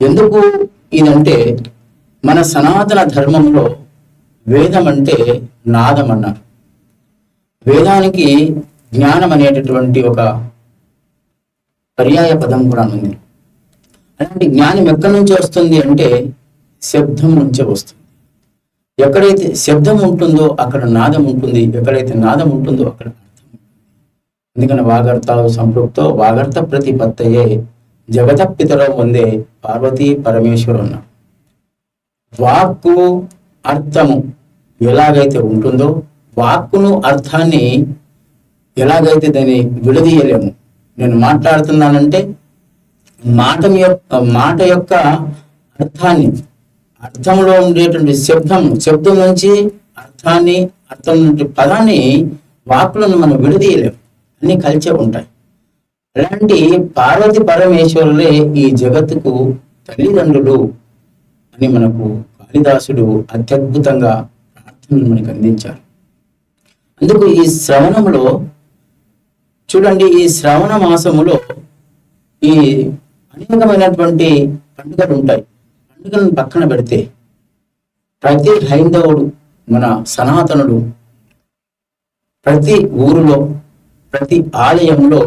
ఎందుకు ఇదంటే మన సనాతన ధర్మంలో వేదం అంటే నాదం అన్నారు వేదానికి జ్ఞానం అనేటటువంటి ఒక పర్యాయ పదం కూడా ఉంది. అలాంటి జ్ఞానం ఎక్కడి నుంచి వస్తుంది అంటే శబ్దం నుంచే వస్తుంది. ఎక్కడైతే శబ్దం ఉంటుందో అక్కడ నాదం ఉంటుంది. ఎక్కడైతే నాదం ఉంటుందో అక్కడ అర్థం ఉంటుంది. అందుకని వాగర్తావు సంపృక్తో వాగర్త ప్రతిపత్తయే జగత పితరం ముందే పార్వతీ పరమేశ్వరు ఉన్నారు వాక్కు అర్థము ఎలాగైతే ఉంటుందో వాక్కును అర్థాన్ని ఎలాగైతే దాన్ని విడదీయలేము. నేను మాట్లాడుతున్నానంటే మాట యొక్క మాట యొక్క అర్థాన్ని అర్థంలో ఉండేటువంటి శబ్దం శబ్దం నుంచి అర్థాన్ని అర్థం నుండి పదాన్ని వాక్కులను మనం విడదీయలేము. అన్ని కలిసే ఉంటాయి. అలాంటి పార్వతి పరమేశ్వరులే ఈ జగత్తుకు తల్లిదండ్రులు అని మనకు కాళిదాసుడు అత్యద్భుతంగా ప్రార్థనలు మనకు అందించారు. అందుకు ఈ శ్రవణంలో చూడండి ఈ శ్రవణ మాసములో ఈ అనేకమైనటువంటి పండుగలు ఉంటాయి. పండుగలను పక్కన పెడితే ప్రతి హైందవుడు మన సనాతనుడు ప్రతి ఊరిలో ప్రతి ఆలయంలో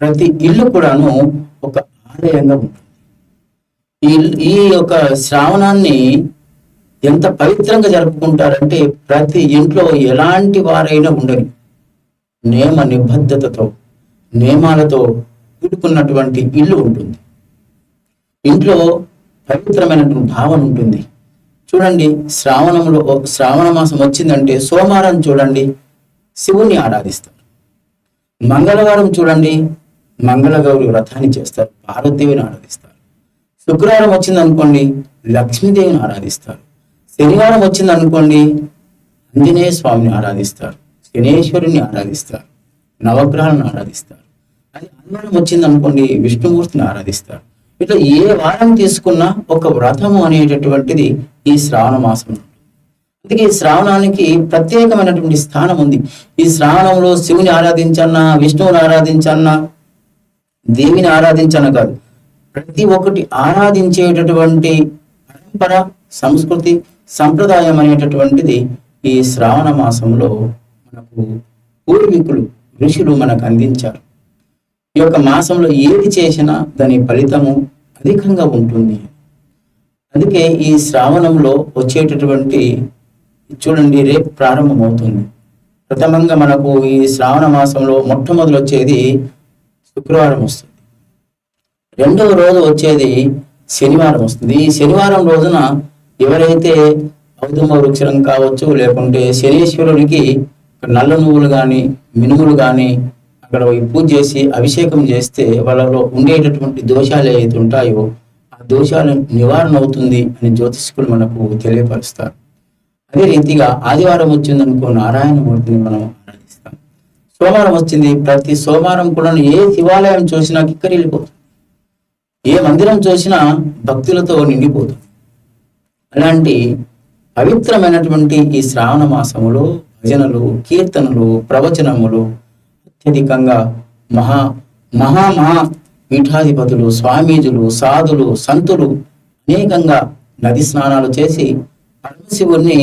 ప్రతి ఇల్లు కూడాను ఒక ఆలయంగా ఉంటుంది. ఈ ఈ యొక్క శ్రావణాన్ని ఎంత పవిత్రంగా జరుపుకుంటారంటే ప్రతి ఇంట్లో ఎలాంటి వారైనా ఉండరు. నియమ నిబద్ధతతో నియమాలతో కూడుకున్నటువంటి ఇల్లు ఉంటుంది. ఇంట్లో పవిత్రమైనటువంటి భావన ఉంటుంది. చూడండి శ్రావణంలో శ్రావణ మాసం వచ్చిందంటే సోమవారం చూడండి శివుని ఆరాధిస్తారు. మంగళవారం చూడండి మంగళగౌరి వ్రతాన్ని చేస్తారు పార్వతీదేవిని ఆరాధిస్తారు. శుక్రవారం వచ్చింది అనుకోండి లక్ష్మీదేవిని ఆరాధిస్తారు. శనివారం వచ్చింది అనుకోండి ఆంజనేయ స్వామిని ఆరాధిస్తారు శనేశ్వరుని ఆరాధిస్తారు నవగ్రహాలను ఆరాధిస్తారు. అది ఆదివారం వచ్చింది అనుకోండి విష్ణుమూర్తిని ఆరాధిస్తారు. ఇట్లా ఏ వారం తీసుకున్నా ఒక వ్రతము అనేటటువంటిది ఈ శ్రావణ మాసం అందుకే ఈ శ్రావణానికి ప్రత్యేకమైనటువంటి స్థానం ఉంది. ఈ శ్రావణంలో శివుని ఆరాధించన్నా విష్ణువుని ఆరాధించన్నా దేవిని ఆరాధించన కాదు. ప్రతి ఒక్కటి ఆరాధించేటటువంటి పరంపర సంస్కృతి సంప్రదాయం అనేటటువంటిది ఈ శ్రావణ మాసంలో మనకు పూర్వీకులు ఋషులు మనకు అందించారు. ఈ యొక్క మాసంలో ఏది చేసినా దాని ఫలితము అధికంగా ఉంటుంది. అందుకే ఈ శ్రావణంలో వచ్చేటటువంటి చూడండి రేపు ప్రారంభమవుతుంది. ప్రథమంగా మనకు ఈ శ్రావణ మాసంలో మొట్టమొదలు వచ్చేది శుక్రవారం వస్తుంది. రెండవ రోజు వచ్చేది శనివారం వస్తుంది. ఈ శనివారం రోజున ఎవరైతే ఔదుమ వృక్షం కావచ్చు లేకుంటే శనీశ్వరుడికి నల్ల నువ్వులు కానీ మినుములు కానీ అక్కడ పూజ చేసి అభిషేకం చేస్తే వాళ్ళలో ఉండేటటువంటి దోషాలు ఏవైతే ఉంటాయో ఆ దోషాలు నివారణ అవుతుంది అని జ్యోతిష్కులు మనకు తెలియపరుస్తారు. అదే రీతిగా ఆదివారం వచ్చిందనుకో నారాయణమూర్తిని మనం సోమవారం వచ్చింది. ప్రతి సోమవారం కూడా ఏ శివాలయం చూసినా కిక్కరిల్లిపోతుంది ఏ మందిరం చూసినా భక్తులతో నిండిపోతుంది అలాంటి పవిత్రమైనటువంటి ఈ శ్రావణ మాసములో భజనలు కీర్తనలు ప్రవచనములు అత్యధికంగా మహా మహా మహా పీఠాధిపతులు స్వామీజులు సాధులు సంతులు అనేకంగా నది స్నానాలు చేసి పరమశివుణ్ణి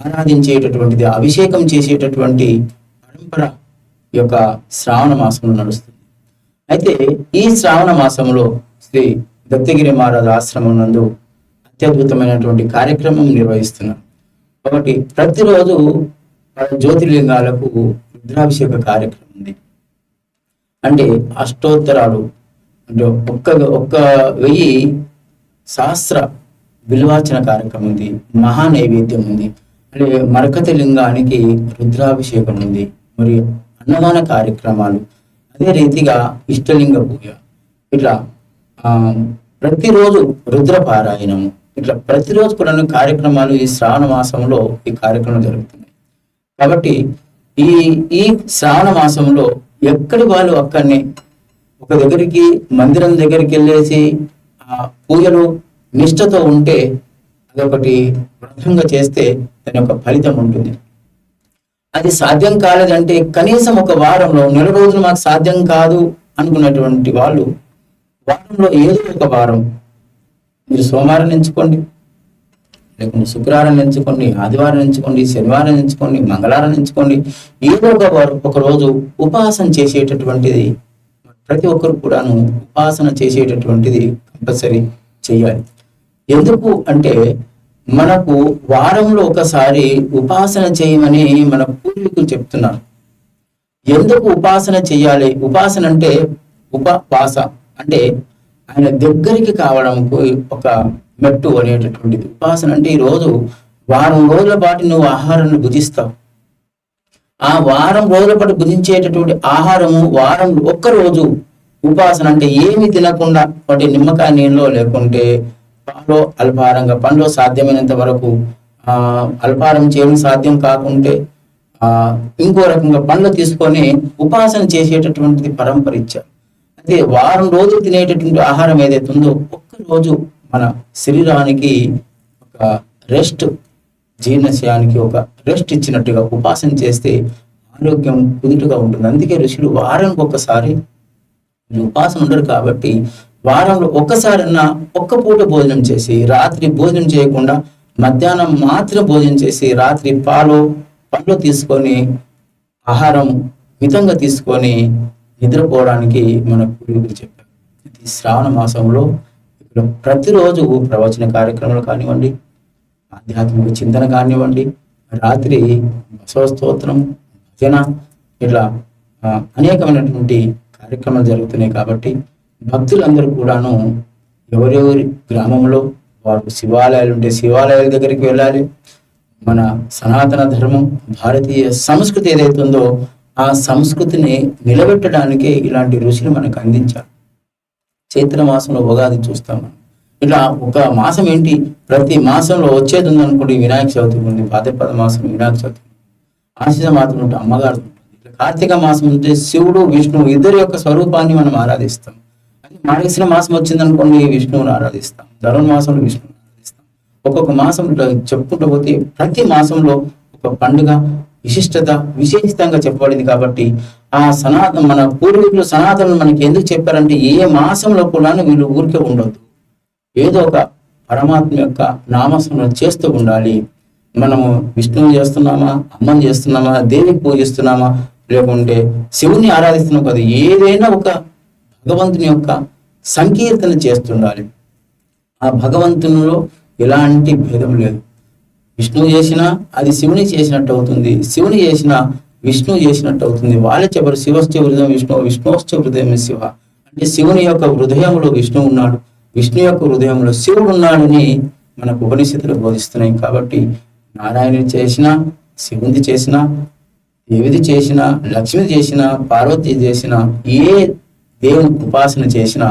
ఆరాధించేటటువంటిది అభిషేకం చేసేటటువంటి పరంపర ఈ యొక్క శ్రావణ మాసంలో నడుస్తుంది. అయితే ఈ శ్రావణ మాసంలో శ్రీ దత్తగిరి మహారాజు ఆశ్రమం నందు అత్యద్భుతమైనటువంటి కార్యక్రమం నిర్వహిస్తున్నారు. ఒకటి ప్రతిరోజు జ్యోతిర్లింగాలకు రుద్రాభిషేక కార్యక్రమం ఉంది. అంటే అష్టోత్తరాలు అంటే ఒక్క ఒక్క వెయ్యి సహస్ర విలువాచన కార్యక్రమం ఉంది. మహా నైవేద్యం ఉంది. అంటే మరకతి లింగానికి రుద్రాభిషేకం ఉంది. మరి అన్నదాన కార్యక్రమాలు. అదే రీతిగా ఇష్టలింగ పూజ. ఇట్లా ప్రతిరోజు రుద్రపారాయణము. ఇట్లా ప్రతిరోజు కూడా కార్యక్రమాలు ఈ శ్రావణ మాసంలో ఈ కార్యక్రమం జరుగుతున్నాయి. కాబట్టి ఈ ఈ శ్రావణ మాసంలో ఎక్కడి వాళ్ళు అక్కడనే ఒక దగ్గరికి మందిరం దగ్గరికి వెళ్ళేసి ఆ పూజలు నిష్ఠతో ఉంటే అదొకటి వ్రతంగా చేస్తే దాని యొక్క ఫలితం ఉంటుంది. అది సాధ్యం కాలేదంటే కనీసం ఒక వారంలో నెల రోజులు మాకు సాధ్యం కాదు అనుకున్నటువంటి వాళ్ళు వారంలో ఏదో ఒక వారం మీరు సోమవారం ఎంచుకోండి లేకుంటే శుక్రవారం ఎంచుకోండి ఆదివారం ఎంచుకోండి శనివారం ఎంచుకోండి మంగళవారం ఎంచుకోండి ఏదో ఒక వారు- ఒక రోజు ఉపాసన చేసేటటువంటిది ప్రతి ఒక్కరు కూడాను ఉపాసన చేసేటటువంటిది కంపల్సరీ చేయాలి. ఎందుకు అంటే మనకు వారంలో ఒకసారి ఉపాసన చేయమని మన పూర్వీకులు చెప్తున్నారు. ఎందుకు ఉపాసన చేయాలి? ఉపాసన అంటే ఉపవాస. అంటే ఆయన దగ్గరికి కావడంకు ఒక మెట్టు అనేటటువంటిది. ఉపాసన అంటే ఈ రోజు వారం రోజుల పాటు నువ్వు ఆహారాన్ని భుజిస్తావు. ఆ వారం రోజుల పాటు భుజించేటటువంటి ఆహారము వారం ఒక్క రోజు. ఉపాసన అంటే ఏమి తినకుండా వాటి నిమ్మకాయ నీళ్ళలో లేకుంటే పాలో అల్పాహారంగా పండ్లో సాధ్యమైనంత వరకు ఆ అల్పాహారం చేయడం సాధ్యం కాకుంటే ఆ ఇంకో రకంగా పండ్లు తీసుకొని ఉపాసన చేసేటటువంటిది పరంపర ఇచ్చారు. అయితే వారం రోజులు తినేటటువంటి ఆహారం ఏదైతే ఉందో ఒక్క రోజు మన శరీరానికి ఒక రెస్ట్ జీర్ణశయానికి ఒక రెస్ట్ ఇచ్చినట్టుగా ఉపాసన చేస్తే ఆరోగ్యం కుదుటగా ఉంటుంది. అందుకే ఋషులు వారానికి ఒకసారి ఉపాసన ఉండరు కాబట్టి వారంలో ఒక్కసారన్నా ఒక్క పూట భోజనం చేసి రాత్రి భోజనం చేయకుండా మధ్యాహ్నం మాత్రం భోజనం చేసి రాత్రి పాలు పండ్లు తీసుకొని ఆహారం మితంగా తీసుకొని నిద్రపోవడానికి మన పూర్వీకులు చెప్పారు. ఇది శ్రావణ మాసంలో ఇక్కడ ప్రతిరోజు ప్రవచన కార్యక్రమాలు కానివ్వండి ఆధ్యాత్మిక చింతన కానివ్వండి రాత్రి బసవ స్తోత్రం భజన ఇట్లా అనేకమైనటువంటి కార్యక్రమాలు జరుగుతున్నాయి కాబట్టి భక్తులందరూ కూడాను ఎవరెవరి గ్రామంలో వారు శివాలయాలు ఉంటే శివాలయాల దగ్గరికి వెళ్ళాలి. మన సనాతన ధర్మం భారతీయ సంస్కృతి ఏదైతే ఉందో ఆ సంస్కృతిని నిలబెట్టడానికి ఇలాంటి రుచిని మనకు అందించారు. చైత్ర మాసంలో ఉగాది చూస్తాం ఇలా ఇట్లా ఒక మాసం ఏంటి? ప్రతి మాసంలో వచ్చేది ఉంది అనుకోండి వినాయక చవితి ఉంది భాద్రపద మాసం వినాయక చవితి ఆశిష మాత్రం ఉంటే అమ్మగారు ఉంటుంది. కార్తీక మాసం ఉంటే శివుడు విష్ణువు ఇద్దరి యొక్క స్వరూపాన్ని మనం ఆరాధిస్తాం. మానేసిన మాసం వచ్చింది అనుకోండి విష్ణువుని ఆరాధిస్తాం. ధనుర్ మాసంలో విష్ణువుని ఆరాధిస్తాం. ఒక్కొక్క మాసం ఇట్లా చెప్పుకుంటూ పోతే ప్రతి మాసంలో ఒక పండుగ విశిష్టత విశేషితంగా చెప్పబడింది కాబట్టి ఆ సనాతన మన పూర్వీకులు సనాతనం మనకి ఎందుకు చెప్పారంటే ఏ మాసంలో కూడా వీళ్ళు ఊరికే ఉండొద్దు. ఏదో ఒక పరమాత్మ యొక్క నామస్మరణ చేస్తూ ఉండాలి. మనము విష్ణువుని చేస్తున్నామా అమ్మని చేస్తున్నామా దేవికి పూజిస్తున్నామా లేకుంటే శివుని ఆరాధిస్తున్నాం కదా ఏదైనా ఒక భగవంతుని యొక్క సంకీర్తన చేస్తుండాలి. ఆ భగవంతునిలో ఎలాంటి భేదం లేదు. విష్ణువు చేసినా అది శివుని చేసినట్టు అవుతుంది. శివుని చేసినా విష్ణువు చేసినట్టు అవుతుంది. వాళ్ళ చెప్పరు శివస్థ హృదయం విష్ణు విష్ణుశ్చ హృదయం శివ. అంటే శివుని యొక్క హృదయంలో విష్ణువు ఉన్నాడు. విష్ణు యొక్క హృదయంలో శివుడు ఉన్నాడని మనకు ఉపనిషత్తులు బోధిస్తున్నాయి. కాబట్టి నారాయణుడు చేసినా శివుని చేసినా దేవిది చేసినా లక్ష్మి చేసినా పార్వతి చేసినా ఏ దేవుని ఉపాసన చేసిన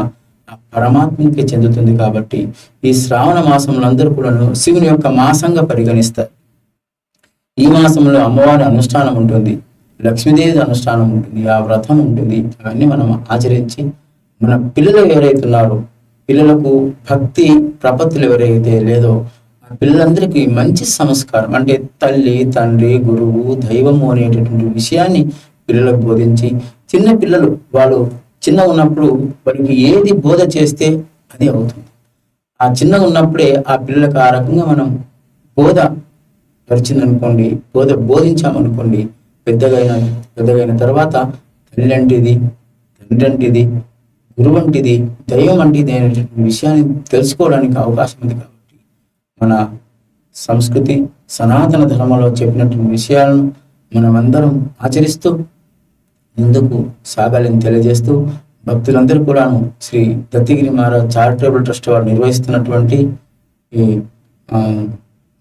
పరమాత్మకి చెందుతుంది కాబట్టి ఈ శ్రావణ మాసంలో అందరూ కూడా శివుని యొక్క మాసంగా పరిగణిస్తారు. ఈ మాసంలో అమ్మవారి అనుష్ఠానం ఉంటుంది లక్ష్మీదేవి అనుష్ఠానం ఉంటుంది ఆ వ్రతం ఉంటుంది అవన్నీ మనం ఆచరించి మన పిల్లలు ఎవరైతే ఉన్నారో పిల్లలకు భక్తి ప్రపత్తులు ఎవరైతే లేదో ఆ పిల్లలందరికీ మంచి సంస్కారం అంటే తల్లి తండ్రి గురువు దైవము అనేటటువంటి విషయాన్ని పిల్లలకు బోధించి చిన్న పిల్లలు వాళ్ళు చిన్న ఉన్నప్పుడు వారికి ఏది బోధ చేస్తే అది అవుతుంది. ఆ చిన్న ఉన్నప్పుడే ఆ పిల్లలకు ఆ రకంగా మనం బోధ పరిచిందనుకోండి బోధ బోధించామనుకోండి పెద్దగైన పెద్దగైన తర్వాత తల్లి అంటిది తండ్రి అంటిది గురువు అంటిది దైవం వంటిది అనేటువంటి విషయాన్ని తెలుసుకోవడానికి అవకాశం ఉంది కాబట్టి మన సంస్కృతి సనాతన ధర్మంలో చెప్పినటువంటి విషయాలను మనమందరం ఆచరిస్తూ ముందుకు సాగాలని తెలియజేస్తూ భక్తులందరూ కూడాను శ్రీ దత్తిగిరి మహారాజ్ చారిటబుల్ ట్రస్ట్ వారు నిర్వహిస్తున్నటువంటి ఈ ఆ,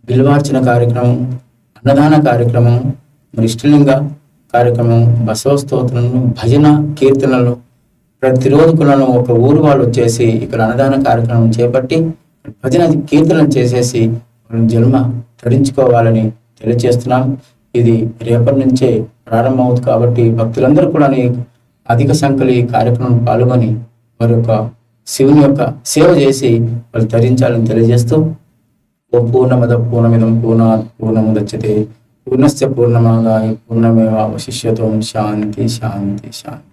బిల్వార్చన కార్యక్రమం అన్నదాన కార్యక్రమం మరి ఇష్టలింగ కార్యక్రమం బసవ స్తోత్రము భజన కీర్తనలు ప్రతిరోజు కూడా ఒక ఊరు వాళ్ళు వచ్చేసి ఇక్కడ అన్నదాన కార్యక్రమం చేపట్టి భజన కీర్తనలు చేసేసి జన్మ తరించుకోవాలని తెలియజేస్తున్నాం. ఇది రేపటి నుంచే ప్రారంభమవుతుంది కాబట్టి భక్తులందరూ కూడా అధిక సంఖ్యలో ఈ కార్యక్రమం పాల్గొని వారి యొక్క శివుని యొక్క సేవ చేసి వాళ్ళు తరించాలని తెలియజేస్తూ ఓ పూర్ణమద పూర్ణమిదం పూర్ణాత్ పూర్ణముదచ్చతే పూర్ణస్య పూర్ణమాదాయ పూర్ణమేవ అవశిష్యతో శాంతి శాంతి శాంతి.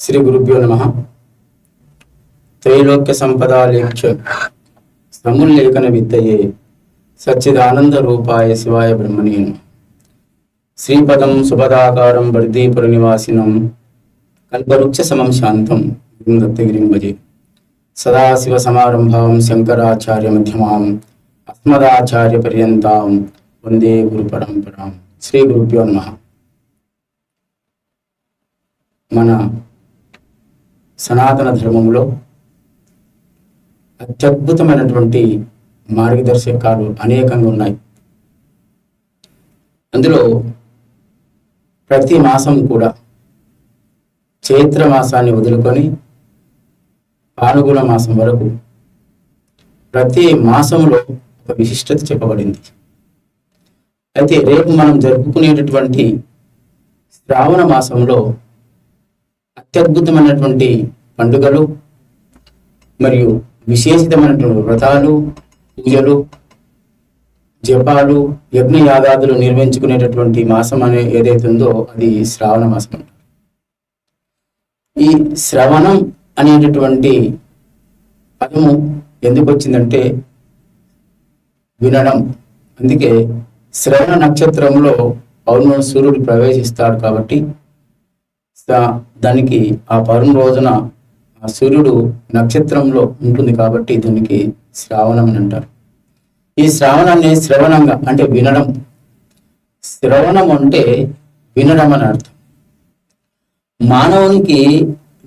శ్రీ గురుభ్యో నమ. త్రైలోక్య సంపదాలేఖ్య సముల్లేఖన విద్దయే సచ్చిదానంద రూపాయ శివాయ బ్రహ్మణీయం శ్రీపదం సుపదాకారం వర్ధీపుర నివాసినం కల్పవృక్ష సమం శాంతం దత్తగిరిం భజే సదాశివ సమారంభాం శంకరాచార్య మధ్యమాం అస్మదాచార్య పర్యంతాం వందే గురు పరంపరాం శ్రీ గురుభ్యో నమ మన సనాతన ధర్మంలో అత్యద్భుతమైనటువంటి మార్గదర్శకాలు అనేకంగా ఉన్నాయి. అందులో ప్రతి మాసం కూడా చైత్ర మాసాన్ని వదులుకొని పానుగుల మాసం వరకు ప్రతి మాసంలో ఒక విశిష్టత చెప్పబడింది. అయితే రేపు మనం జరుపుకునేటటువంటి శ్రావణ మాసంలో అత్యద్భుతమైనటువంటి పండుగలు మరియు విశేషితమైనటువంటి వ్రతాలు పూజలు జపాలు యజ్ఞ యాగాదులు నిర్వహించుకునేటటువంటి మాసం అనే ఏదైతే ఉందో అది శ్రావణ మాసం ఈ శ్రవణం అనేటటువంటి పదము ఎందుకు వచ్చిందంటే వినడం. అందుకే శ్రవణ నక్షత్రంలో పౌర్ణ సూర్యుడు ప్రవేశిస్తాడు కాబట్టి దానికి ఆ పౌర్ణ రోజున ఆ సూర్యుడు నక్షత్రంలో ఉంటుంది కాబట్టి దీనికి శ్రావణం అని అంటారు. ఈ శ్రావణాన్ని శ్రవణంగా అంటే వినడం. శ్రవణం అంటే వినడం అని అర్థం. మానవునికి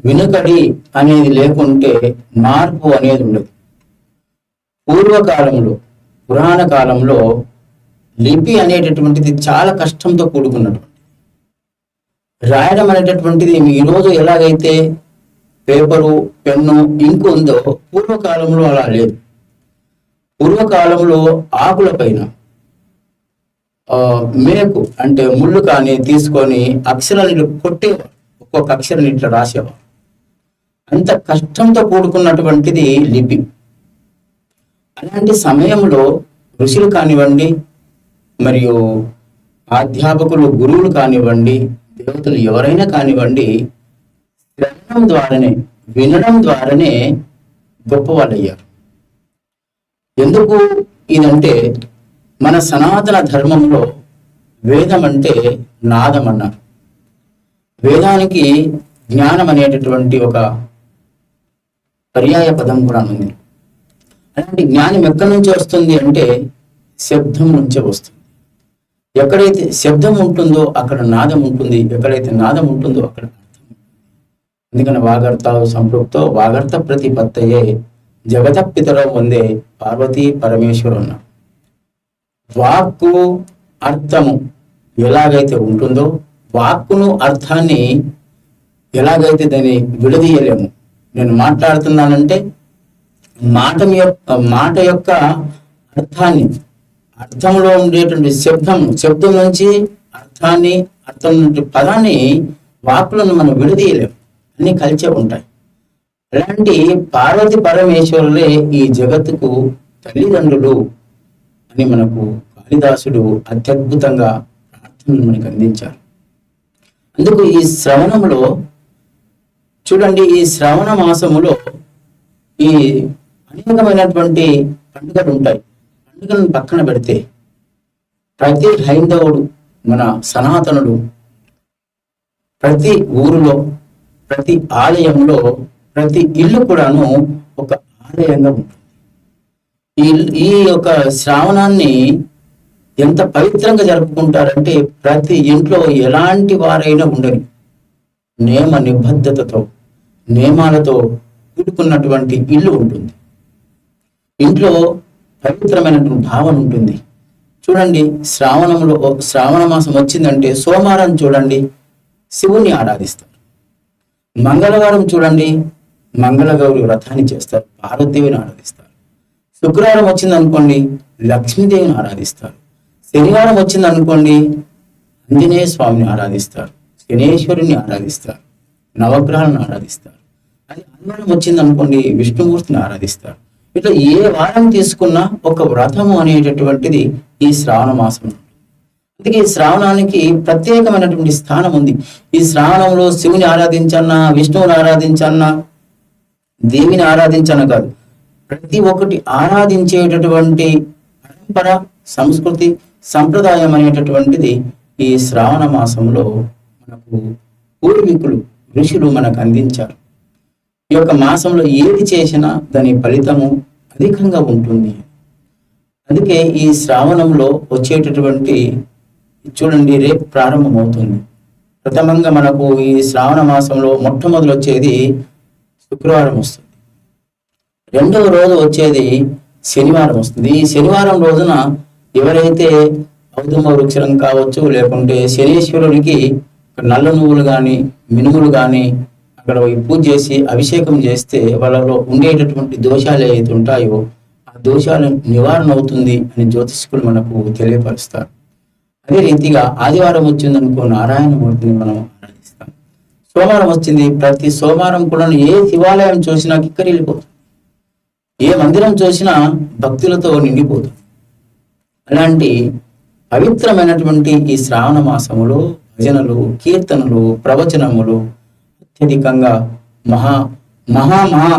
వినుకడి అనేది లేకుంటే మార్పు అనేది ఉండదు. పూర్వకాలంలో పురాణ కాలంలో లిపి అనేటటువంటిది చాలా కష్టంతో కూడుకున్నటువంటి. రాయడం అనేటటువంటిది ఈ రోజు ఎలాగైతే పేపరు పెన్ను ఇంకు ఉందో పూర్వకాలంలో అలా లేదు. పూర్వకాలంలో ఆకుల పైన ఆ, మేకు అంటే ముళ్ళు కానీ తీసుకొని అక్షరాలు కొట్టే ఒక్కొక్క అక్షరం ఇట్లా రాసేవారు. అంత కష్టంతో కూడుకున్నటువంటిది లిపి. అలాంటి సమయంలో ఋషులు కానివ్వండి మరియు అధ్యాపకులు గురువులు కానివ్వండి దేవతలు ఎవరైనా కానివ్వండి వినడం ద్వారానే వినడం ద్వారానే గొప్పవాళ్ళయ్యారు ఎందుకు ఇదంటే మన సనాతన ధర్మంలో వేదం అంటే నాదం అన్నారు. వేదానికి జ్ఞానం అనేటటువంటి ఒక పర్యాయ పదం కూడా ఉంది. అలాంటి జ్ఞానం ఎక్కడి నుంచి వస్తుంది అంటే శబ్దం నుంచే వస్తుంది. ఎక్కడైతే శబ్దం ఉంటుందో అక్కడ నాదం ఉంటుంది ఎక్కడైతే నాదం ఉంటుందో అక్కడ ఎందుకని వాగర్త సంపృక్తో? వాగర్త ప్రతిపత్తయే. జగత పితరం ముందే పార్వతీ పరమేశ్వరు వాక్కు అర్థము ఎలాగైతే ఉంటుందో వాక్కును అర్థాన్ని ఎలాగైతే దాన్ని విడదీయలేము. నేను మాట్లాడుతున్నానంటే మాట యొక్క మాట యొక్క అర్థాన్ని అర్థంలో ఉండేటువంటి శబ్దం శబ్దం నుంచి అర్థాన్ని అర్థం నుండి పదాన్ని వాక్కులను మనం విడదీయలేము. అన్ని కలిసే ఉంటాయి. అలాంటి పార్వతి పరమేశ్వరులే ఈ జగత్తుకు తల్లిదండ్రులు అని మనకు కాళిదాసుడు అత్యద్భుతంగా ప్రార్థనలు మనకు అందించారు. అందుకు ఈ శ్రవణంలో చూడండి ఈ శ్రవణ మాసములో ఈ అనేకమైనటువంటి పండుగలు ఉంటాయి. పండుగలను పక్కన పెడితే ప్రతి హైందవుడు మన సనాతనుడు ప్రతి ఊరిలో ప్రతి ఆలయంలో ప్రతి ఇల్లు కూడాను ఒక ఆలయంగా ఉంటుంది. ఈ ఈ యొక్క శ్రావణాన్ని ఎంత పవిత్రంగా జరుపుకుంటారంటే ప్రతి ఇంట్లో ఎలాంటి వారైనా ఉండరు. నియమ నిబద్ధతతో నియమాలతో కూడుకున్నటువంటి ఇల్లు ఉంటుంది. ఇంట్లో పవిత్రమైనటువంటి భావన ఉంటుంది. చూడండి శ్రావణంలో శ్రావణ మాసం వచ్చిందంటే సోమవారం చూడండి శివుని ఆరాధిస్తారు. మంగళవారం చూడండి. మంగళగౌరి వ్రతాన్ని చేస్తారు. పార్వతీదేవిని ఆరాధిస్తారు. శుక్రవారం వచ్చింది అనుకోండి లక్ష్మీదేవిని ఆరాధిస్తారు. శనివారం వచ్చింది అనుకోండి ఆంజనేయ స్వామిని ఆరాధిస్తారు. శనేశ్వరుని ఆరాధిస్తారు. నవగ్రహాలను ఆరాధిస్తారు. అది ఆదివారం వచ్చింది అనుకోండి విష్ణుమూర్తిని ఆరాధిస్తారు. ఇట్లా ఏ వారం తీసుకున్నా ఒక వ్రతము అనేటటువంటిది ఈ శ్రావణ మాసం అందుకే ఈ శ్రావణానికి ప్రత్యేకమైనటువంటి స్థానం ఉంది ఈ శ్రావణంలో శివుని ఆరాధించన్నా విష్ణువుని ఆరాధించన్నా దేవిని ఆరాధించన కాదు. ప్రతి ఒక్కటి ఆరాధించేటటువంటి పరంపర సంస్కృతి సంప్రదాయం అనేటటువంటిది ఈ శ్రావణ మాసంలో మనకు పూర్వీకులు ఋషులు మనకు అందించారు. ఈ యొక్క మాసంలో ఏది చేసినా దాని ఫలితము అధికంగా ఉంటుంది. అందుకే ఈ శ్రావణంలో వచ్చేటటువంటి చూడండి రేపు ప్రారంభమవుతుంది. ప్రథమంగా మనకు ఈ శ్రావణ మాసంలో మొట్టమొదలు వచ్చేది శుక్రవారం వస్తుంది. రెండవ రోజు వచ్చేది శనివారం వస్తుంది. ఈ శనివారం రోజున ఎవరైతే ఔదుమ వృక్షరం కావచ్చు లేకుంటే శనీశ్వరునికి నల్ల నువ్వులు కానీ మినుములు కానీ అక్కడ పూజ చేసి అభిషేకం చేస్తే వాళ్ళలో ఉండేటటువంటి దోషాలు ఏవైతే ఉంటాయో ఆ దోషాలు నివారణ అవుతుంది అని జ్యోతిష్కులు మనకు తెలియపరుస్తారు. అదే రీతిగా ఆదివారం వచ్చిందనుకో నారాయణమూర్తిని మనం ఆరాధిస్తాం. సోమవారం వచ్చింది ప్రతి సోమవారం కూడా ఏ శివాలయం చూసినా కిక్కరిల్లిపోతుంది ఏ మందిరం చూసినా భక్తులతో నిండిపోతుంది అలాంటి పవిత్రమైనటువంటి ఈ శ్రావణ మాసములో భజనలు కీర్తనలు ప్రవచనములు అత్యధికంగా మహా మహా మహా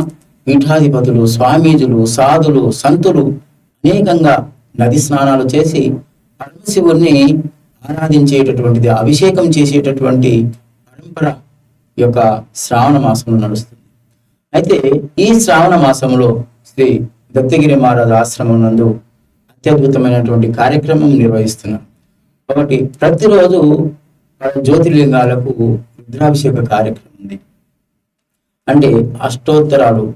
పీఠాధిపతులు స్వామీజులు సాధులు సంతులు అనేకంగా నది స్నానాలు చేసి పరమశివుణ్ణి ఆరాధించేటటువంటిది అభిషేకం చేసేటటువంటి పరంపర యొక్క శ్రావణ మాసంలో నడుస్తుంది. అయితే ఈ శ్రావణ మాసంలో శ్రీ దత్తగిరి మహారాజు ఆశ్రమం నందు అత్యద్భుతమైనటువంటి కార్యక్రమం నిర్వహిస్తున్నారు. కాబట్టి ప్రతిరోజు జ్యోతిర్లింగాలకు రుద్రాభిషేక కార్యక్రమం ఉంది. అంటే అష్టోత్తరాలు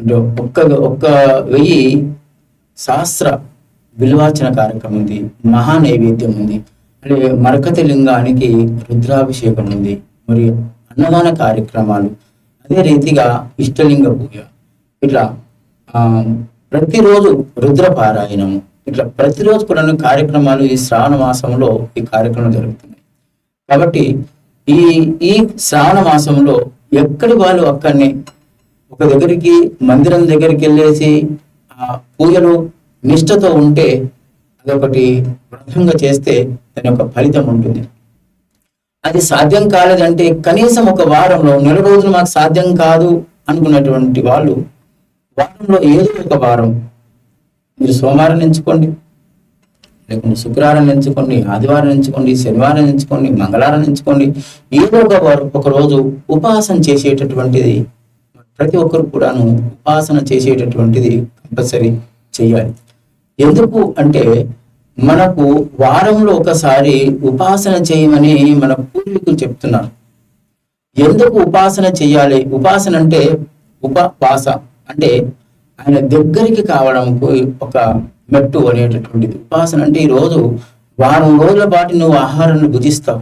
అంటే ఒక్క ఒక్క వెయ్యి సహస్ర విలువార్చన కార్యక్రమం ఉంది మహా నైవేద్యం ఉంది అంటే మరకతి లింగానికి రుద్రాభిషేకం ఉంది మరియు అన్నదాన కార్యక్రమాలు. అదే రీతిగా ఇష్టలింగ పూజ. ఇట్లా ఆ ప్రతిరోజు రుద్ర పారాయణము ఇట్లా ప్రతిరోజు కూడా కార్యక్రమాలు ఈ శ్రావణ మాసంలో ఈ కార్యక్రమం జరుగుతున్నాయి కాబట్టి ఈ ఈ శ్రావణ మాసంలో ఎక్కడి వాళ్ళు అక్కడనే ఒక దగ్గరికి మందిరం దగ్గరికి వెళ్ళేసి ఆ పూజలు నిష్టతో ఉంటే అదొకటి వ్రతంగా చేస్తే దాని యొక్క ఫలితం ఉంటుంది. అది సాధ్యం కాలేదంటే కనీసం ఒక వారంలో నెల రోజులు మాకు సాధ్యం కాదు అనుకున్నటువంటి వాళ్ళు వారంలో ఏదో ఒక వారం మీరు సోమవారం ఎంచుకోండి లేకుంటే శుక్రవారం ఎంచుకోండి ఆదివారం ఎంచుకోండి శనివారం ఎంచుకోండి మంగళవారం ఎంచుకోండి ఏదో ఒక వారం ఒక రోజు ఉపాసన చేసేటటువంటిది ప్రతి ఒక్కరు కూడాను ఉపాసన చేసేటటువంటిది కంపల్సరీ చేయాలి. ఎందుకు అంటే మనకు వారంలో ఒకసారి ఉపాసన చేయమని మన పూర్వీకులు చెప్తున్నారు. ఎందుకు ఉపాసన చేయాలి? ఉపాసన అంటే ఉపవాస. అంటే ఆయన దగ్గరికి కావడానికి ఒక మెట్టు అనేటటువంటిది. ఉపాసన అంటే ఈ రోజు వారం రోజుల పాటు నువ్వు ఆహారాన్ని భుజిస్తావు.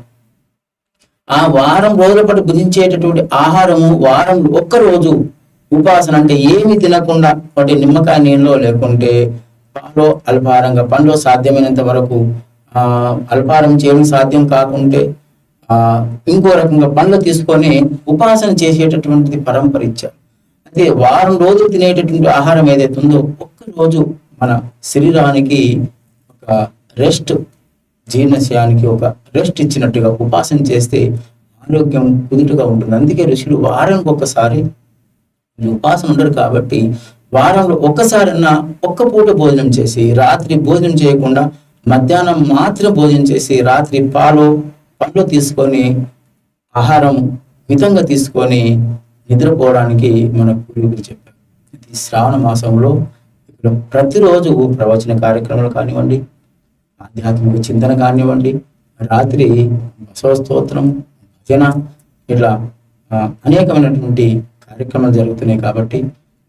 ఆ వారం రోజుల పాటు భుజించేటటువంటి ఆహారము వారం ఒక్క రోజు. ఉపాసన అంటే ఏమి తినకుండా వాటి నిమ్మకాయ నీళ్ళలో లేకుంటే పాలో అల్పాహారంగా పండ్లో సాధ్యమైనంత వరకు ఆ అల్పాహారం చేయడం సాధ్యం కాకుంటే ఆ ఇంకో రకంగా పండ్లు తీసుకొని ఉపాసన చేసేటటువంటిది పరంపర ఇచ్చ అయితే వారం రోజులు తినేటటువంటి ఆహారం ఏదైతే ఉందో ఒక్క రోజు మన శరీరానికి ఒక రెస్ట్ జీర్ణశయానికి ఒక రెస్ట్ ఇచ్చినట్టుగా ఉపాసన చేస్తే ఆరోగ్యం కుదుటగా ఉంటుంది. అందుకే ఋషులు వారానికి ఒకసారి ఉపాసన ఉండరు కాబట్టి వారంలో ఒక్కసారన్నా ఒక్క పూట భోజనం చేసి రాత్రి భోజనం చేయకుండా మధ్యాహ్నం మాత్రం భోజనం చేసి రాత్రి పాలు పండ్లు తీసుకొని ఆహారం మితంగా తీసుకొని నిద్రపోవడానికి మన పూర్వీకులు చెప్పారు. ఇది శ్రావణ మాసంలో ఇక్కడ ప్రతిరోజు ప్రవచన కార్యక్రమాలు కానివ్వండి ఆధ్యాత్మిక చింతన కానివ్వండి రాత్రి బసవ స్తోత్రం భజన ఇట్లా అనేకమైనటువంటి కార్యక్రమాలు జరుగుతున్నాయి కాబట్టి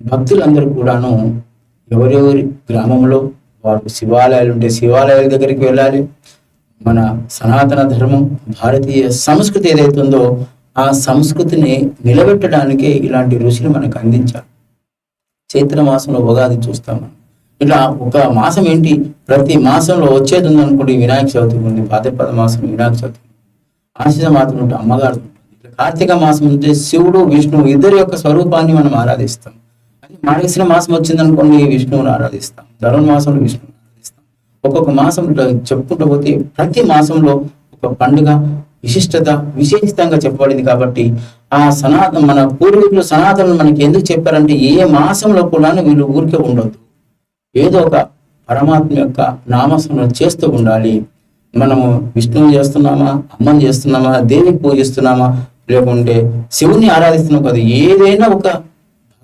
భక్తులందరూ కూడాను ఎవరెవరి గ్రామంలో వారు శివాలయాలు ఉంటే శివాలయాల దగ్గరికి వెళ్ళాలి. మన సనాతన ధర్మం భారతీయ సంస్కృతి ఏదైతే ఉందో ఆ సంస్కృతిని నిలబెట్టడానికి ఇలాంటి ఋషులు మనకు అందించారు. చైత్ర మాసంలో ఉగాది చూస్తాం మనం. ఇట్లా ఒక మాసం ఏంటి? ప్రతి మాసంలో వచ్చేది ఉందనుకోండి వినాయక చవితి ఉంది భాద్రపద మాసం వినాయక చవితి ఆశిత మాత్రం ఉంటే అమ్మగారు ఉంటుంది. ఇట్లా కార్తీక మాసం ఉంటే శివుడు విష్ణువు ఇద్దరి యొక్క స్వరూపాన్ని మనం ఆరాధిస్తాం. మానేసిన మాసం వచ్చింది అనుకోండి విష్ణువుని ఆరాధిస్తాం. ధనుర్ మాసంలో విష్ణువుని ఆరాధిస్తాం. ఒక్కొక్క మాసం చెప్పుకుంటూ పోతే ప్రతి మాసంలో ఒక పండుగ విశిష్టత విశేషితంగా చెప్పబడింది కాబట్టి ఆ సనాతన మన పూర్వీకులు సనాతనం మనకి ఎందుకు చెప్పారంటే ఏ మాసంలో కూడా వీళ్ళు ఊరికే ఉండొద్దు. ఏదో ఒక పరమాత్మ యొక్క నామస్మరణ చేస్తూ ఉండాలి. మనము విష్ణువు చేస్తున్నామా అమ్మని చేస్తున్నామా దేవికి పూజిస్తున్నామా లేకుంటే శివుని ఆరాధిస్తున్నాం కదా ఏదైనా ఒక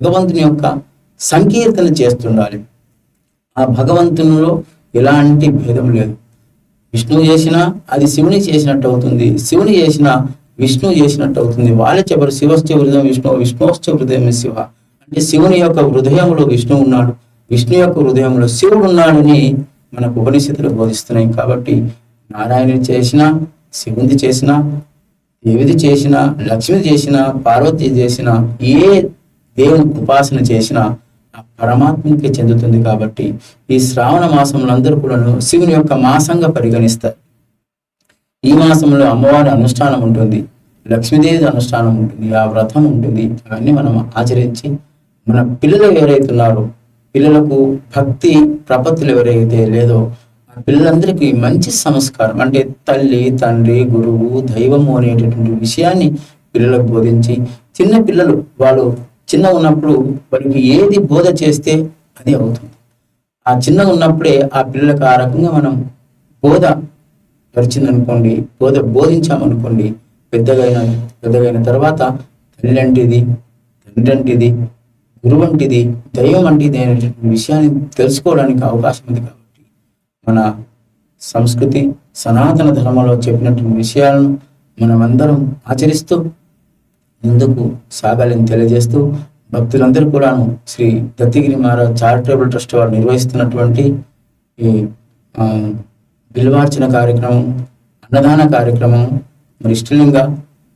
భగవంతుని యొక్క సంకీర్తన చేస్తుండాలి. ఆ భగవంతునిలో ఎలాంటి భేదం లేదు. విష్ణువు చేసినా అది శివుని చేసినట్టు అవుతుంది. శివుని చేసినా విష్ణువు చేసినట్టు అవుతుంది. వాళ్ళ చెప్పరు శివశ్చ హృదయం విష్ణు విష్ణుశ్చ హృదయం శివ. అంటే శివుని యొక్క హృదయంలో విష్ణువు ఉన్నాడు. విష్ణు యొక్క హృదయంలో శివుడు ఉన్నాడని మనకు ఉపనిషత్తులు బోధిస్తున్నాయి కాబట్టి నారాయణుడు చేసిన శివుని చేసిన దేవిది చేసిన లక్ష్మిది చేసిన పార్వతి చేసిన ఏ దేవుని ఉపాసన చేసిన పరమాత్మకి చెందుతుంది కాబట్టి ఈ శ్రావణ మాసంలో అందరూ కూడాను శివుని యొక్క మాసంగా పరిగణిస్తారు. ఈ మాసంలో అమ్మవారి అనుష్ఠానం ఉంటుంది లక్ష్మీదేవి అనుష్ఠానం ఉంటుంది ఆ వ్రతం ఉంటుంది అవన్నీ మనం ఆచరించి మన పిల్లలు ఎవరైతే ఉన్నారో పిల్లలకు భక్తి ప్రపత్తులు ఎవరైతే లేదో ఆ పిల్లలందరికీ మంచి సంస్కారం అంటే తల్లి తండ్రి గురువు దైవము అనేటటువంటి విషయాన్ని పిల్లలకు బోధించి చిన్న పిల్లలు వాళ్ళు చిన్న ఉన్నప్పుడు వారికి ఏది బోధ చేస్తే అది అవుతుంది. ఆ చిన్న ఉన్నప్పుడే ఆ పిల్లలకు ఆ రకంగా మనం బోధ పరిచిందనుకోండి బోధ బోధించామనుకోండి పెద్దగైన పెద్దగైన తర్వాత తల్లి అంటిది తండ్రి అంటిది గురువు అంటిది దైవం వంటిది అనేటువంటి విషయాన్ని తెలుసుకోవడానికి అవకాశం ఉంది కాబట్టి మన సంస్కృతి సనాతన ధర్మంలో చెప్పినటువంటి విషయాలను మనమందరం ఆచరిస్తూ ముందుకు సాగాలని తెలియజేస్తూ భక్తులందరూ కూడాను శ్రీ దత్తిగిరి మహారాజ్ చారిటబుల్ ట్రస్ట్ వారు నిర్వహిస్తున్నటువంటి ఈ బిల్వార్చన కార్యక్రమం అన్నదాన కార్యక్రమం మరి ఇష్టలింగ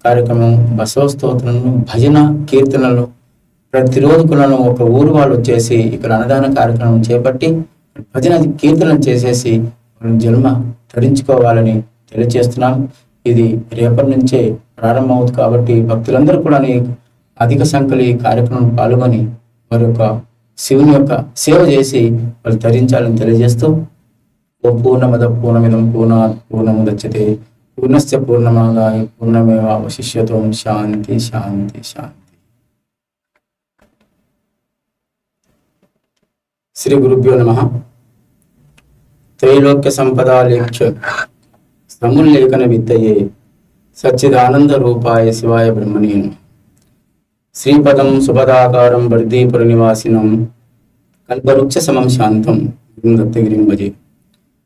కార్యక్రమం బసవ స్తోత్రం భజన కీర్తనలు ప్రతిరోజు కూడాను ఒక ఊరు వాళ్ళు వచ్చేసి ఇక్కడ అన్నదాన కార్యక్రమం చేపట్టి భజన కీర్తనలు చేసేసి జన్మ ధరించుకోవాలని తెలియజేస్తున్నాం. ఇది రేపటి నుంచే ప్రారంభమవుతుంది కాబట్టి భక్తులందరూ కూడా అధిక సంఖ్యలో ఈ కార్యక్రమం పాల్గొని వారి యొక్క శివుని యొక్క సేవ చేసి వాళ్ళు ధరించాలని తెలియజేస్తూ ఓ పూర్ణమద పూర్ణమిదం పూర్ణ పూర్ణముదచ్చతే పూర్ణస్య పూర్ణమాదాయ పూర్ణమేవ శాంతి శాంతి శాంతి. శ్రీ గురుభ్యో నమ. త్రైలోక్య సంపదా లేఖ్య విత్తయే సచ్చిదానంద రూపాయ శివాయ బ్రహ్మణేను. శ్రీపదం సుపదాకారం వర్ధీపుర నివాసినం కల్పవృక్ష సమం శాంతం దత్తగిరిం భజే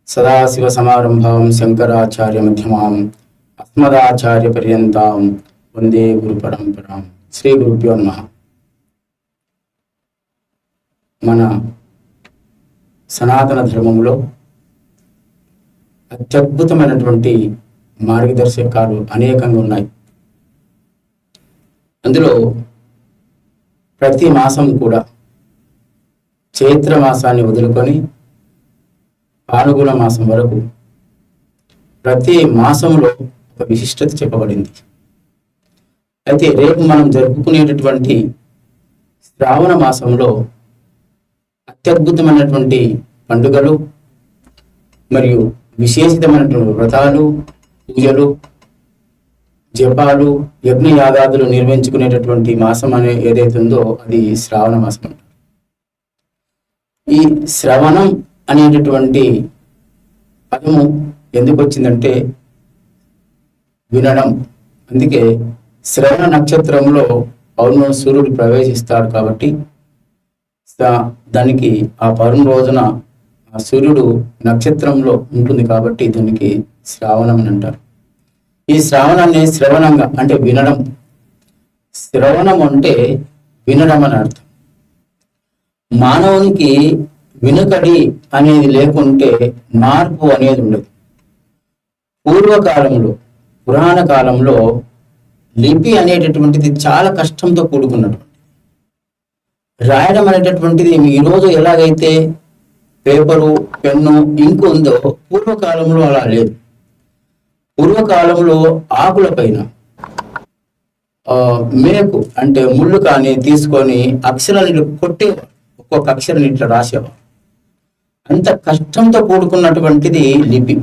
సదాశివ సమారంభాం శంకరాచార్య మధ్యమాం అస్మదాచార్య పర్యంతాం వందే గురు పరంపరాం. శ్రీ గురుభ్యో నమ. మన సనాతన ధర్మంలో అత్యద్భుతమైనటువంటి మార్గదర్శకాలు అనేకంగా ఉన్నాయి. అందులో ప్రతి మాసం కూడా చైత్ర మాసాన్ని వదులుకొని పానుగుల మాసం వరకు ప్రతి మాసంలో ఒక విశిష్టత చెప్పబడింది. అయితే రేపు మనం జరుపుకునేటటువంటి శ్రావణ మాసంలో అత్యద్భుతమైనటువంటి పండుగలు మరియు విశేషితమైనటువంటి వ్రతాలు పూజలు జపాలు యజ్ఞ యాగాదులు నిర్వహించుకునేటటువంటి మాసం అనే ఏదైతే ఉందో అది శ్రావణ మాసం. ఈ శ్రవణం అనేటటువంటి పదము ఎందుకు వచ్చిందంటే వినడం. అందుకే శ్రవణ నక్షత్రంలో పౌర్ణ సూర్యుడు ప్రవేశిస్తాడు కాబట్టి దానికి ఆ పౌర్ణ రోజున ఆ సూర్యుడు నక్షత్రంలో ఉంటుంది కాబట్టి దానికి శ్రావణం అని అంటారు ఈ శ్రావణాన్ని శ్రవణంగా అంటే వినడం. శ్రవణం అంటే వినడం అని అర్థం. మానవునికి వినుకడి అనేది లేకుంటే మార్పు అనేది ఉండదు. పూర్వకాలంలో పురాణ కాలంలో లిపి అనేటటువంటిది చాలా కష్టంతో కూడుకున్నటువంటి. రాయడం అనేటటువంటిది ఈ రోజు ఎలాగైతే పేపరు పెన్ను ఇంకు ఉందో పూర్వకాలంలో అలా లేదు. పూర్వకాలంలో ఆకుల పైన మేకు అంటే ముళ్ళు కానీ తీసుకొని అక్షరాలు కొట్టేవారు ఒక్కొక్క అక్షరాన్ని ఇట్లా రాసేవారు. అంత కష్టంతో కూడుకున్నటువంటిది లిపి.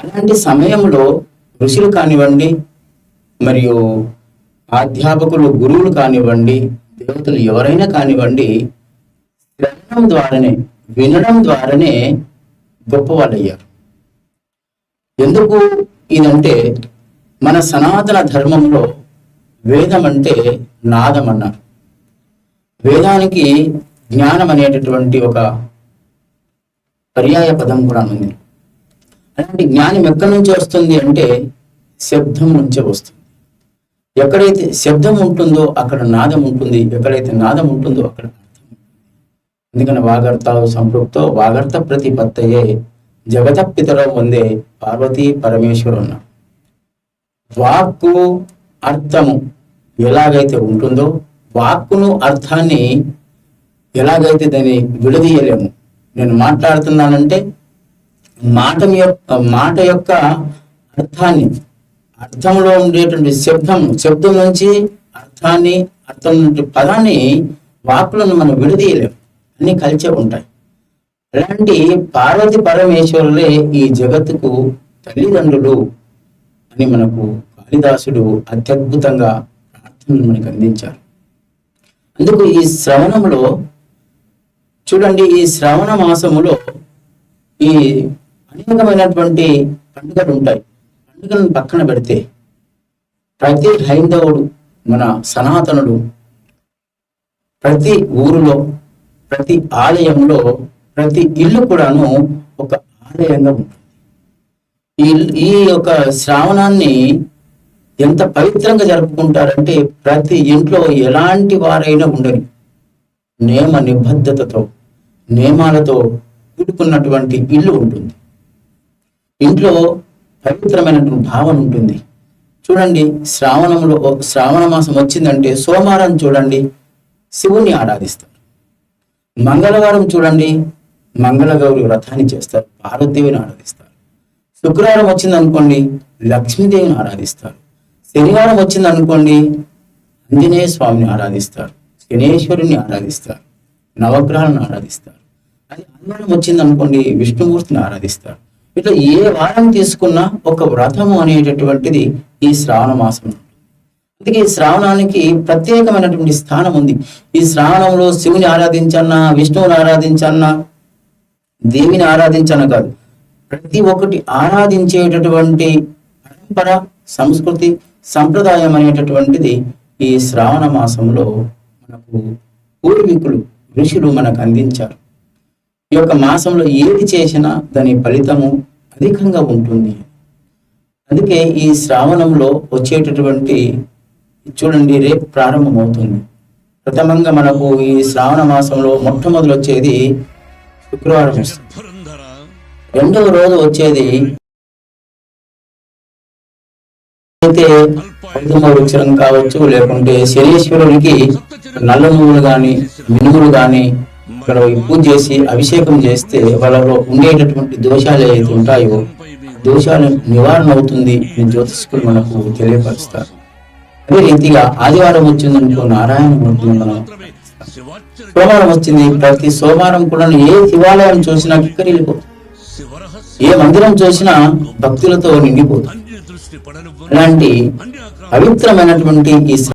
అలాంటి సమయంలో ఋషులు కానివ్వండి మరియు అధ్యాపకులు గురువులు కానివ్వండి దేవతలు ఎవరైనా కానివ్వండి శ్రవణం ద్వారానే వినడం ద్వారానే గొప్పవాళ్ళయ్యారు ఎందుకు ఇదంటే మన సనాతన ధర్మంలో వేదం అంటే నాదం అన్నారు. వేదానికి జ్ఞానం అనేటటువంటి ఒక పర్యాయ పదం కూడా ఉంది. అలాంటి జ్ఞానం ఎక్కడి నుంచి వస్తుంది అంటే శబ్దం నుంచే వస్తుంది. ఎక్కడైతే శబ్దం ఉంటుందో అక్కడ నాదం ఉంటుంది ఎక్కడైతే నాదం ఉంటుందో అక్కడ ఎందుకంటే ఉంటుంది. వాగర్త సంపృక్తో వాగర్త ప్రతిపత్తయే జగత పితలో పొందే పార్వతీ పరమేశ్వరు వాక్కు అర్థము ఎలాగైతే ఉంటుందో వాక్కును అర్థాన్ని ఎలాగైతే దాన్ని విడదీయలేము నేను మాట్లాడుతున్నానంటే మాట యొక్క మాట యొక్క అర్థాన్ని అర్థంలో ఉండేటువంటి శబ్దం శబ్దం నుంచి అర్థాన్ని అర్థం నుండి పదాన్ని వాక్కులను మనం విడదీయలేము అన్ని కలిసే ఉంటాయి. అలాంటి పార్వతి పరమేశ్వరులే ఈ జగత్తుకు తల్లిదండ్రులు అని మనకు కాళిదాసుడు అత్యద్భుతంగా ప్రార్థనను మనకు అందించారు. అందుకు ఈ శ్రవణంలో చూడండి ఈ శ్రవణ మాసములో ఈ అనేకమైనటువంటి పండుగలు ఉంటాయి. పండుగలను పక్కన పెడితే ప్రతి హైందవుడు మన సనాతనుడు ప్రతి ఊరిలో ప్రతి ఆలయంలో ప్రతి ఇల్లు కూడాను ఒక ఆలయంగా ఉంటుంది. ఈ ఈ యొక్క శ్రావణాన్ని ఎంత పవిత్రంగా జరుపుకుంటారంటే ప్రతి ఇంట్లో ఎలాంటి వారైనా ఉండని నియమ నిబద్ధతతో నియమాలతో కూడుకున్నటువంటి ఇల్లు ఉంటుంది. ఇంట్లో పవిత్రమైనటువంటి భావన ఉంటుంది. చూడండి శ్రావణంలో శ్రావణ మాసం వచ్చిందంటే సోమవారం చూడండి శివుని ఆరాధిస్తారు. మంగళవారం చూడండి మంగళగౌరి వ్రతాన్ని చేస్తారు పార్వతీదేవిని ఆరాధిస్తారు. శుక్రవారం వచ్చింది అనుకోండి లక్ష్మీదేవిని ఆరాధిస్తారు. శనివారం వచ్చింది అనుకోండి ఆంజనేయ స్వామిని ఆరాధిస్తారు శనేశ్వరుని ఆరాధిస్తారు నవగ్రహాలను ఆరాధిస్తారు. అది ఆదివారం వచ్చింది అనుకోండి విష్ణుమూర్తిని ఆరాధిస్తారు. ఇట్లా ఏ వారం తీసుకున్నా ఒక వ్రతము అనేటటువంటిది ఈ శ్రావణ మాసం అందుకే ఈ శ్రావణానికి ప్రత్యేకమైనటువంటి స్థానం ఉంది ఈ శ్రావణంలో శివుని ఆరాధించన్నా విష్ణువుని ఆరాధించన్నా దేవిని ఆరాధించన కాదు. ప్రతి ఒక్కటి ఆరాధించేటటువంటి పరంపర సంస్కృతి సంప్రదాయం అనేటటువంటిది ఈ శ్రావణ మాసంలో మనకు పూర్వీకులు ఋషులు మనకు అందించారు. ఈ యొక్క మాసంలో ఏది చేసినా దాని ఫలితము అధికంగా ఉంటుంది. అందుకే ఈ శ్రావణంలో వచ్చేటటువంటి చూడండి రేపు ప్రారంభమవుతుంది. ప్రథమంగా మనకు ఈ శ్రావణ మాసంలో మొట్టమొదలు వచ్చేది శుక్రవారం. రెండవ రోజు వచ్చేది అయితే వృక్షం కావచ్చు లేకుంటే శనీశ్వరునికి నల్ల నువ్వులు గాని మినుములు గాని ఇక్కడ పూజ చేసి అభిషేకం చేస్తే వాళ్ళలో ఉండేటటువంటి దోషాలు ఏవైతే ఉంటాయో దోషాలు నివారణ అవుతుంది అని జ్యోతిష్కులు మనకు తెలియపరుస్తారు. అదే రీతిగా ఆదివారం వచ్చిందనుకో నారాయణ మూర్తిని మనం సోమవారం వచ్చింది. ప్రతి సోమవారం కూడా ఏ శివాలయం చూసినా కిక్కరిల్లిపో ఏ మందిరం చూసినా భక్తులతో నిండిపోతుంది. అలాంటి పవిత్రమైనటువంటి ఈ